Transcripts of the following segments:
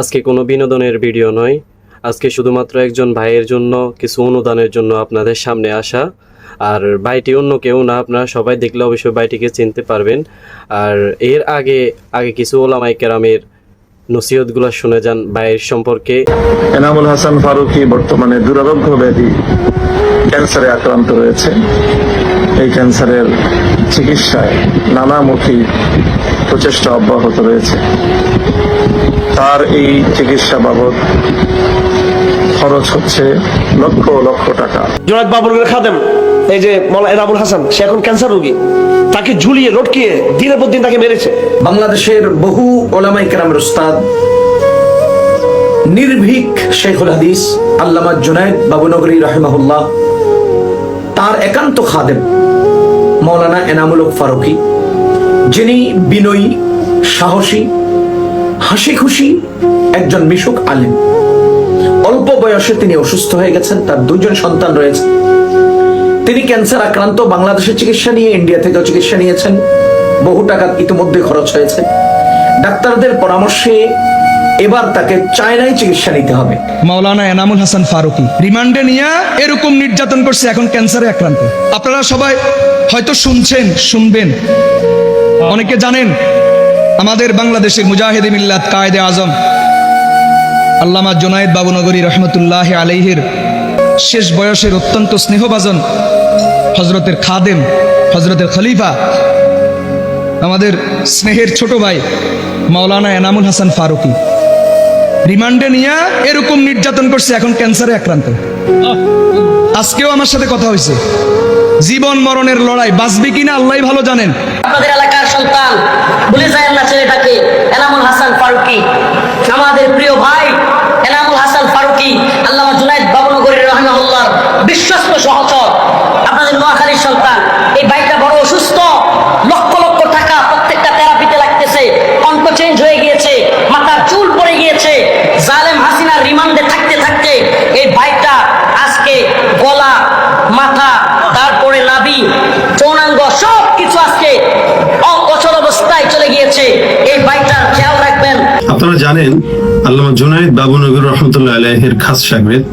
আজকে কোনো বিনোদনের ভিডিও নয়। আজকে শুধুমাত্র একজন ভাইয়ের জন্য কিছু অনুদানের জন্য আপনাদের সামনে আসা। আর ভাইটি অন্য কেউ না, আপনারা সবাই দেখলে অবশ্যই ভাইটিকে চিনতে পারবেন। আর এর আগে আগে কিছু ওলামাই কেরামের নসিহতগুলো শুনে যান ভাইয়ের সম্পর্কে। এনামুল হাসান ফারুকি বর্তমানে দুরারোগ্য ব্যাধি ক্যান্সারে আক্রান্ত রয়েছে। এই ক্যান্সারের চিকিৎসায় নানামুখী প্রচেষ্টা অব্যাহত রয়েছে। তার এই চিকিৎসা বাবদ খরচ হচ্ছে লক্ষ লক্ষ টাকা। জোনাক বাবুর খাদেম এই যে মৌলা এনামুল হাসান সে এখন ক্যান্সার রোগী। তাকে ঝুলিয়ে লটকিয়ে দিনের পর দিন তাকে মেরেছে। বাংলাদেশের বহু ওলামাই কেরামের উস্তাদ নির্ভীক শেখুল হাদিস আল্লামা জুনায়দ বাবুনগরী রাহিমাহুল্লাহ তার একান্ত খাদেম মৌলানা এনামুল হক ফারুকি, যিনি বিনয়ী, সাহসী হাসি খুশি একজন মিশুক আলেম। অল্প বয়সে তিনি অসুস্থ হয়ে গেছেন, তার দুজন সন্তান রয়েছে। তিনি ক্যান্সার আক্রান্ত, বাংলাদেশে চিকিৎসা নিয়ে, ইন্ডিয়া থেকেও চিকিৎসা নিয়েছেন। বহু টাকা ইতিমধ্যে খরচ হয়েছে। ডাক্তারদের পরামর্শে এবার তাকে চায়নায় চিকিৎসা নিতে হবে। মাওলানা এনামুল হাসান ফারুকি, রিমান্ডে নিয়ে এরকম নির্যাতন করছে এখন ক্যান্সারে আক্রান্ত। আপনারা সবাই হয়তো শুনছেন, শুনবেন। অনেকে জানেন, আমাদের বাংলাদেশের মুজাহিদ মিল্লাত কায়েদে আজম, আল্লামা জোনায়েদ বাবুনগরী রহমতুল্লাহ আলাইহির শেষ বয়সের অত্যন্ত স্নেহভাজন হজরতের খাদেম হজরতের খলিফা, আমাদের স্নেহের ছোট ভাই মাওলানা এনামুল হাসান ফারুকি। রিমান্ডে নিয়ে এরকম নির্যাতন করছে, এখন ক্যান্সারে আক্রান্ত। আজকেও আমার সাথে কথা হয়েছে। জীবন মরণের লড়াই, বাঁচবে কিনা আল্লাহ ভালো জানেন। আপনাদের এলাকার সন্তান, ভুলে যায় ছেলেটাকে এনামুল হাসান ফারুকি আমাদের প্রিয় ভাই এনামুল হাসান ফারুকি আল্লামা জুনাইদ বাবুনগরীর রহমাহুল্লাহ বিশ্বস্ত সহচর আপনাদের নোয়াখালীর সন্তান এই বাইকটা বড় অসুস্থ লক্ষ লক্ষ টাকা প্রত্যেকটা থেরাপিতে লাগতেছে কণ্ঠ চেঞ্জ হয়ে গিয়েছে মাথার চুল পড়ে গিয়েছে জালেম হাসিনার রিমান্ডে থাকতে থাকতে এই বাইকটা আজকে গলা মাথা তারপরে নাভি চৌনাঙ্গ সব কিছু আজকে অ- অচল অবস্থায় চলে গিয়েছে এই বাইকটার খেয়াল রাখবেন আপনারা জানেন আল্লামা জুনায়েদ বাবুনগর রহমতুল্লাহ আলাইহের খাস সাগরেদ,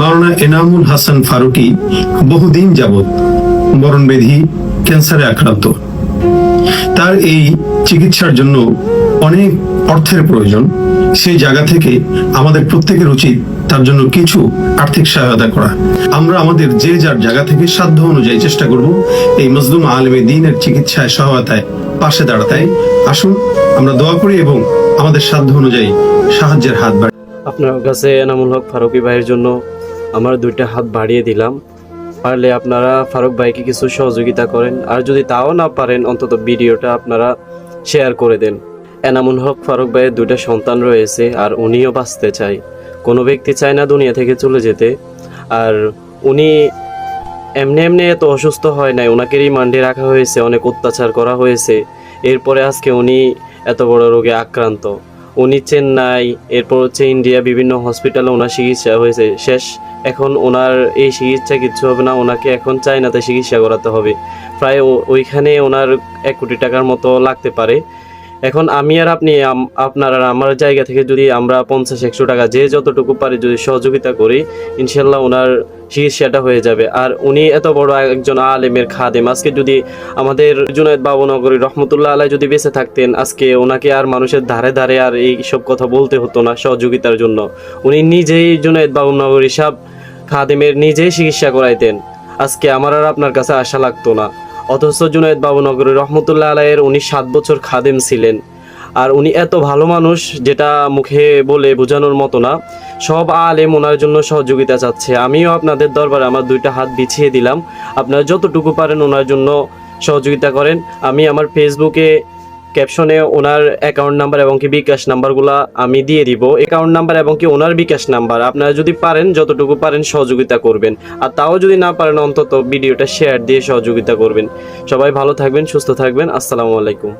মাওলানা এনামুল হাসান ফারুকি বহুদিন যাবৎ মরণ ব্যাধি ক্যান্সারে আক্রান্ত। তার এই চিকিৎসার জন্য অনেক অর্থের প্রয়োজন। সেই জায়গা থেকে আমাদের প্রত্যেকের উচিত তার জন্য কিছু আর্থিক সহায়তা করা। আমরা আমাদের যে যার জায়গা থেকে সাধ্য অনুযায়ী চেষ্টা করব এই মজলুম আলমী দিনের চিকিৎসায় সহায়তায় পাশে দাঁড়াতে। আসুন, আমরা দোয়া করি এবং আমাদের সাধ্য অনুযায়ী সাহায্যের হাত বাড়ি আপনার কাছে এনামুল হক ফারুকি ভাইয়ের জন্য আমার দুইটা হাত বাড়িয়ে দিলাম। পারলে আপনারা ফারুক ভাইকে কিছু সহযোগিতা করেন। আর যদি তাও না পারেন, অন্তত ভিডিওটা আপনারা শেয়ার করে দেন। এনামুল হক ফারুক ভাইয়ের দুইটা সন্তান রয়েছে আর উনিও বাঁচতে চায় কোনো ব্যক্তি চায় না দুনিয়া থেকে চলে যেতে। আর উনি এমনি এমনি এত অসুস্থ হয় নাই ওনাকে রিমান্ডে রাখা হয়েছে, অনেক অত্যাচার করা হয়েছে। এরপরে আজকে উনি এত বড় রোগে আক্রান্ত। উনি চেন্নাই, এরপর হচ্ছে ইন্ডিয়া, বিভিন্ন হসপিটালে ওনার চিকিৎসা হয়েছে। শেষ, এখন ওনার এই চিকিৎসা কিচ্ছু হবে না, ওনাকে এখন চায়নাতে চিকিৎসা করাতে হবে। প্রায় ওইখানে ওনার এক কোটি টাকার মতো লাগতে পারে। এখন আমি আর আপনি আপনার আর আমার জায়গা থেকে যদি আমরা পঞ্চাশ, একশো টাকা যে যতটুকু পারি যদি সহযোগিতা করি, ইনশাল্লাহ ওনার চিকিৎসাটা হয়ে যাবে। আর উনি এত বড় একজন আলেমের খাদেম। আজকে যদি আমাদের জুনায়দ বাবুনগরী রহমতুল্লাহ আলাই যদি বেঁচে থাকতেন, আজকে ওনাকে আর মানুষের ধারে ধারে আর এই সব কথা বলতে হতো না সহযোগিতার জন্য। উনি নিজেই জুনায়দ বাবুনগরী সাহ খাদেমের নিজেই চিকিৎসা করাইতেন। আজকে আমার আর আপনার কাছে আশা লাগতো না। অথচ জুনায়দ বাবুনগরী রহমতুল্লাহ আলাইয়ের উনি সাত বছর খাদেম ছিলেন। আর উনি এত ভালো মানুষ যেটা মুখে বলে বোঝানোর মতো না, সব আলেম ওনার জন্য সহযোগিতা চাচ্ছে। আমিও আপনাদের দরবারে আমার দুইটা হাত বিছিয়ে দিলাম। আপনারা যতটুকু পারেন ওনার জন্য সহযোগিতা করেন। আমি আমার ফেসবুকে ক্যাপশনে ওনার অ্যাকাউন্ট নাম্বার এবং কি বিকাশ নাম্বারগুলো আমি দিয়ে দিব। অ্যাকাউন্ট নাম্বার এবং কি ওনার বিকাশ নাম্বার আপনারা যদি পারেন, যতটুকু পারেন সহযোগিতা করবেন। আর তাও যদি না পারেন, অন্তত ভিডিওটা শেয়ার দিয়ে সহযোগিতা করবেন। সবাই ভালো থাকবেন, সুস্থ থাকবেন। আসসালামু আলাইকুম।